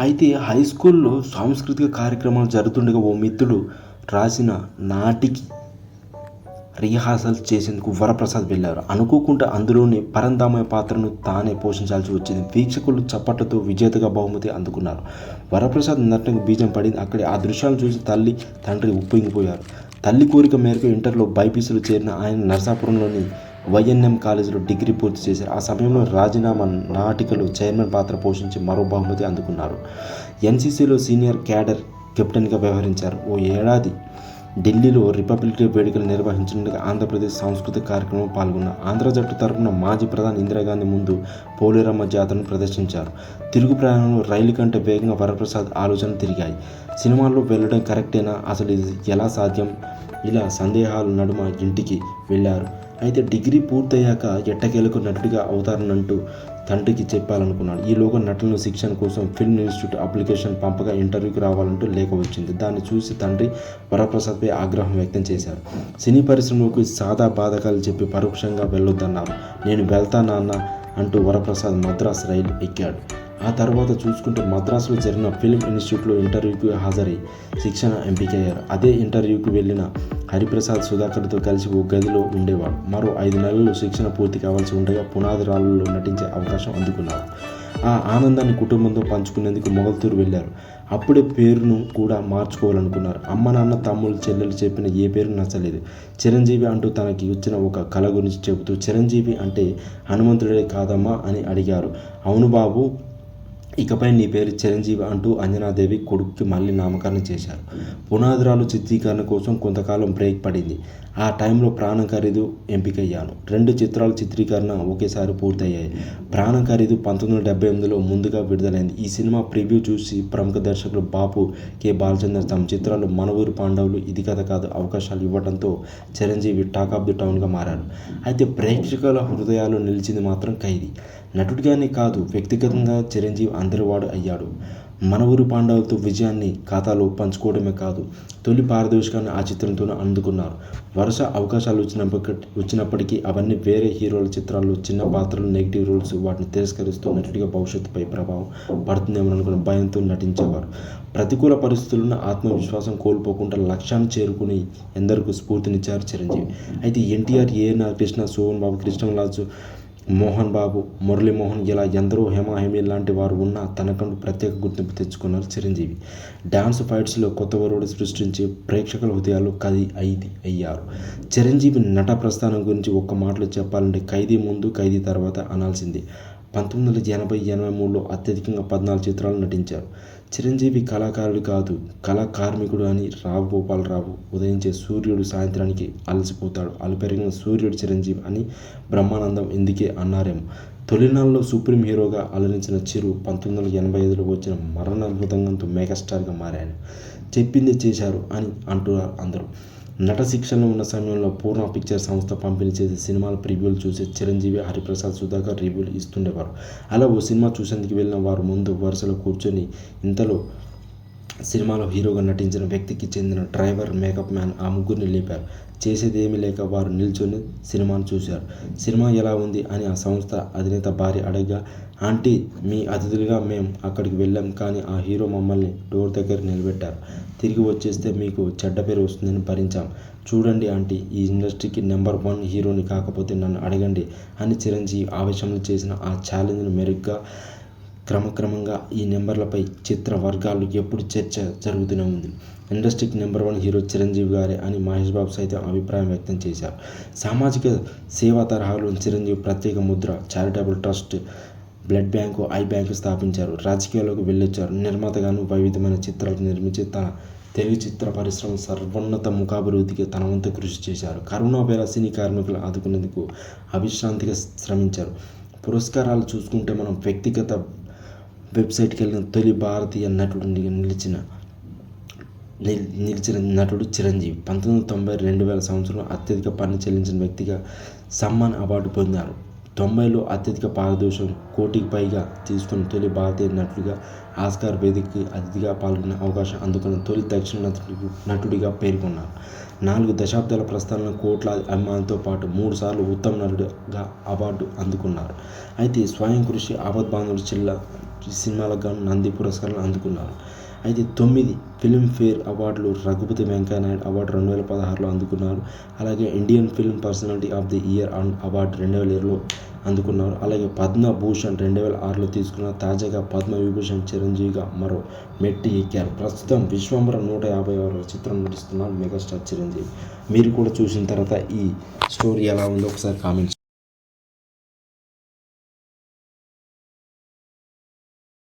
అయితే హై స్కూల్లో సాంస్కృతిక కార్యక్రమాలు జరుగుతుండగా ఓ మిత్రుడు రాసిన నాటికి రిహార్సల్ చేసేందుకు వరప్రసాద్ వెళ్ళారు. అనుకోకుండా అందులోని పరంధామయ్య పాత్రను తానే పోషించాల్సి వచ్చింది. వీక్షకులు చప్పట్లతో విజేతగా బహుమతి అందుకున్నారు. వరప్రసాద్ నటనకు బీజం పడింది. అక్కడ ఆ దృశ్యాలను చూసి తల్లి తండ్రి ఉప్పొంగిపోయారు. తల్లి కోరిక మేరకు ఇంటర్లో బైపీసీలో చేరిన ఆయన నరసాపురంలోని వైఎన్ఎం కాలేజీలో డిగ్రీ పూర్తి చేశారు ఆ సమయంలో రాజీనామా నాటికలు చైర్మన్ పాత్ర పోషించి మరో బహుమతి అందుకున్నారు. ఎన్సీసీలో సీనియర్ క్యాడర్ కెప్టెన్గా వ్యవహరించారు. ఓ ఏడాది ఢిల్లీలో రిపబ్లిక్ డే వేడుకలు నిర్వహించడానికి ఆంధ్రప్రదేశ్ సాంస్కృతిక కార్యక్రమం పాల్గొన్న ఆంధ్ర జట్టు తరఫున మాజీ ప్రధాని ఇందిరాగాంధీ ముందు పోలేరమ్మ జాతరను ప్రదర్శించారు. తిరుగు ప్రయాణంలో రైలు కంటే వేగంగా వరప్రసాద్ ఆలోచన తిరిగాయి. సినిమాల్లో వెళ్ళడం కరెక్టేనా? అసలు ఇది ఎలా సాధ్యం? ఇలా సందేహాలు నడుమ ఇంటికి వెళ్ళారు. అయితే డిగ్రీ పూర్తయ్యాక ఎట్టకేలకు నటుడిగా అవుతారనంటూ తండ్రికి చెప్పాలనుకున్నాడు. ఈలోగా నటులను శిక్షణ కోసం ఫిల్మ్ ఇన్స్టిట్యూట్ అప్లికేషన్ పంపగా ఇంటర్వ్యూకి రావాలంటూ లేఖ వచ్చింది. దాన్ని చూసి తండ్రి వరప్రసాద్పై ఆగ్రహం వ్యక్తం చేశారు. సినీ పరిశ్రమకు సాదా బాధకాలు చెప్పి పరోక్షంగా వెళ్ళొద్దన్నారు. నేను వెళ్తా నాన్న అంటూ వరప్రసాద్ మద్రాస్ రైలు ఎక్కాడు. ఆ తర్వాత చూసుకుంటే మద్రాసులో జరిగిన ఫిల్మ్ ఇన్స్టిట్యూట్లో ఇంటర్వ్యూకి హాజరై శిక్షణ ఎంపికయ్యారు. అదే ఇంటర్వ్యూకి వెళ్ళిన హరిప్రసాద్ సుధాకర్తో కలిసి ఓ గదిలో ఉండేవాడు మరో ఐదు నెలలు శిక్షణ పూర్తి కావాల్సి ఉండగా పునాది రాళ్ళలో నటించే అవకాశం అందుకున్నారు. ఆ ఆనందాన్ని కుటుంబంతో పంచుకునేందుకు మొగల్తూరు వెళ్ళారు. అప్పుడే పేరును కూడా మార్చుకోవాలనుకున్నారు. అమ్మ నాన్న తమ్ముళ్ళు చెల్లెలు చెప్పిన ఏ పేరు నచ్చలేదు. చిరంజీవి అంటూ తనకి వచ్చిన ఒక కళ గురించి చెబుతూ చిరంజీవి అంటే హనుమంతుడే కాదమ్మా అని అడిగారు. అవును బాబు ఇకపై నీ పేరు చిరంజీవి అంటూ అంజనాదేవి కొడుక్కి మళ్ళీ నామకరణం చేశారు. పునాదిరాలు చిత్రీకరణ కోసం కొంతకాలం బ్రేక్ పడింది. ఆ టైంలో ప్రాణం ఖరీదు ఎంపికయ్యాను. రెండు చిత్రాల చిత్రీకరణ ఒకేసారి పూర్తయ్యాయి. ప్రాణం ఖరీదు పంతొమ్మిది వందల డెబ్బై ఎనిమిదిలో ముందుగా విడుదలైంది. ఈ సినిమా ప్రివ్యూ చూసి ప్రముఖ దర్శకులు బాపు కె. బాలచంద్ర తమ చిత్రాలు మన ఊరు పాండవులు ఇది కథ కాదు అవకాశాలు ఇవ్వడంతో చిరంజీవి టాక్ ఆఫ్ ది టౌన్గా మారారు. అయితే ప్రేక్షకుల హృదయాలు నిలిచింది మాత్రం ఖైదీ. నటుడిగానే కాదు వ్యక్తిగతంగా చిరంజీవి అందరివాడు అయ్యాడు. మన ఊరు పాండవులతో విజయాన్ని ఖాతాలో పంచుకోవడమే కాదు తొలి పారదర్శకాన్ని ఆ చిత్రంతోనే అందుకున్నారు. వరుస అవకాశాలు వచ్చినప్పటి వచ్చినప్పటికీ అవన్నీ వేరే హీరోల చిత్రాల్లో చిన్న పాత్రలు నెగిటివ్ రోల్స్ వాటిని తిరస్కరిస్తూ నటుడిగా భవిష్యత్తుపై ప్రభావం పడుతుందేమో అనుకున్న భయంతో నటించేవారు. ప్రతికూల పరిస్థితులను ఆత్మవిశ్వాసం కోల్పోకుండా లక్ష్యాన్ని చేరుకుని ఎందరికీ స్ఫూర్తినిచ్చారు చిరంజీవి. అయితే ఎన్టీఆర్ ఏఎన్ఆర్ కృష్ణ సోహన్ బాబు కృష్ణరాజు మోహన్ బాబు మురళీమోహన్ ఇలా ఎందరో హేమాహేమి లాంటి వారు ఉన్న తనకంటూ ప్రత్యేక గుర్తింపు తెచ్చుకున్నారు చిరంజీవి. డ్యాన్స్ ఫైట్స్లో కొత్త వరుడు సృష్టించి ప్రేక్షకుల హృదయాలు కది ఐది అయ్యారు. చిరంజీవి నట ప్రస్థానం గురించి ఒక్క మాటలు చెప్పాలంటే ఖైదీ ముందు ఖైదీ తర్వాత అనాల్సింది. పంతొమ్మిది వందల ఎనభై ఎనభై మూడులో అత్యధికంగా పద్నాలుగు చిత్రాలు నటించారు. చిరంజీవి కళాకారుడు కాదు కళా కార్మికుడు అని రావు గోపాలరావు ఉదయించే సూర్యుడు సాయంత్రానికి అలసిపోతాడు. అలపెరిగిన సూర్యుడు చిరంజీవి అని బ్రహ్మానందం ఎందుకే అన్నారేమో. తొలినాళ్ళలో సుప్రీం హీరోగా అలరించిన చిరు పంతొమ్మిది వందల ఎనభై ఐదులో వచ్చిన మరణ మృదంగంతో మెగాస్టార్గా మారాను చెప్పిందే చేశారు అని అంటున్నారు అందరూ. నట శిక్షణలో ఉన్న సమయంలో పూర్ణ పిక్చర్ సంస్థ పంపిణీ చేసే సినిమాల ప్రివ్యూలు చూసి చిరంజీవి హరిప్రసాద్ సుధాకర్ రివ్యూలు ఇస్తుండేవారు. అలా ఓ సినిమా చూసేందుకు వెళ్ళిన వారు ముందు వరుసలో కూర్చొని ఇంతలో సినిమాలో హీరోగా నటించిన వ్యక్తికి చెందిన డ్రైవర్ మేకప్ మ్యాన్ ఆ ముగ్గురిని లేపారు. చేసేది ఏమీ లేక వారు నిల్చొని సినిమాను చూశారు. సినిమా ఎలా ఉంది అని ఆ సంస్థ అధినేత భార్య అడగగా ఆంటీ మీ అతిథులుగా మేము అక్కడికి వెళ్ళాం కానీ ఆ హీరో మమ్మల్ని డోర్ దగ్గర నిలబెట్టారు. తిరిగి వచ్చేస్తే మీకు చెడ్డ పేరు వస్తుందని భరించాం. చూడండి ఆంటీ ఈ ఇండస్ట్రీకి నెంబర్ వన్ హీరోని కాకపోతే నన్ను అడగండి అని చిరంజీవి ఆవేశంలో చేసిన ఆ ఛాలెంజ్ను మెరుగ్గా క్రమక్రమంగా ఈ నెంబర్లపై చిత్ర వర్గాలు ఎప్పుడు చర్చ జరుగుతూనే ఉంది. ఇండస్ట్రీకి నెంబర్ వన్ హీరో చిరంజీవి గారే అని మహేష్ బాబు సైతం అభిప్రాయం వ్యక్తం చేశారు. సామాజిక సేవా తరహాలో చిరంజీవి ప్రత్యేక Mudra charitable trust blood bank eye bank స్థాపించారు. రాజకీయాల్లోకి వెళ్ళొచ్చారు. నిర్మాతగాను వైవిధ్యమైన చిత్రాలు నిర్మించి తన తెలుగు చిత్ర పరిశ్రమ సర్వోన్నత ముఖాభివృద్ధికి తన వంతు కృషి చేశారు. కరోనా వేళ సినీ కార్మికులు ఆదుకునేందుకు అవిశ్రాంతిగా శ్రమించారు. పురస్కారాలు చూసుకుంటే మనం వ్యక్తిగత వెబ్సైట్కి వెళ్ళిన తొలి భారతీయ నటుడు నిలిచిన నిల్- నిలిచిన నటుడు చిరంజీవి. పంతొమ్మిది వందల తొంభై రెండు వేల సంవత్సరంలో అత్యధిక పన్ను చెల్లించిన వ్యక్తిగా సమ్మాన్ అవార్డు పొందారు. తొంభైలో అత్యధిక పారదోషం కోటికి పైగా తీసుకున్న తొలి భారతీయ నటుడిగా ఆస్కార్ వేదికకి అతిథిగా పాల్గొనే అవకాశం అందుకున్న తొలి దక్షిణ నటుడి నటుడిగా పేర్కొన్నారు. నాలుగు దశాబ్దాల ప్రస్థానంలో కోట్లాది అభిమానులతో పాటు మూడు సార్లు ఉత్తమ నటుడిగా అవార్డు అందుకున్నారు. అయితే స్వయం కృషి ఆపద్బాంధవుడు చిల్ల సినిమాలకు గాను నంది పురస్కారాలు అందుకున్నారు. అయితే తొమ్మిది ఫిల్మ్ఫేర్ అవార్డులు రఘుపతి వెంకయ్యనాయుడు అవార్డు రెండు వేల పదహారులో అందుకున్నారు. అలాగే Indian film personality of the year and award రెండు వేల ఇరవైలో అందుకున్నారు. అలాగే పద్మభూషణ్ రెండు వేల ఆరులో తీసుకున్న తాజాగా పద్మ విభూషణ్ చిరంజీవిగా మరో మెట్టి ఎక్కారు. ప్రస్తుతం విశ్వంబర నూట యాభై ఆరు చిత్రం నటిస్తున్నారు మెగాస్టార్ చిరంజీవి. మీరు కూడా చూసిన తర్వాత ఈ స్టోరీ ఎలా ఉందో ఒకసారి కామెంట్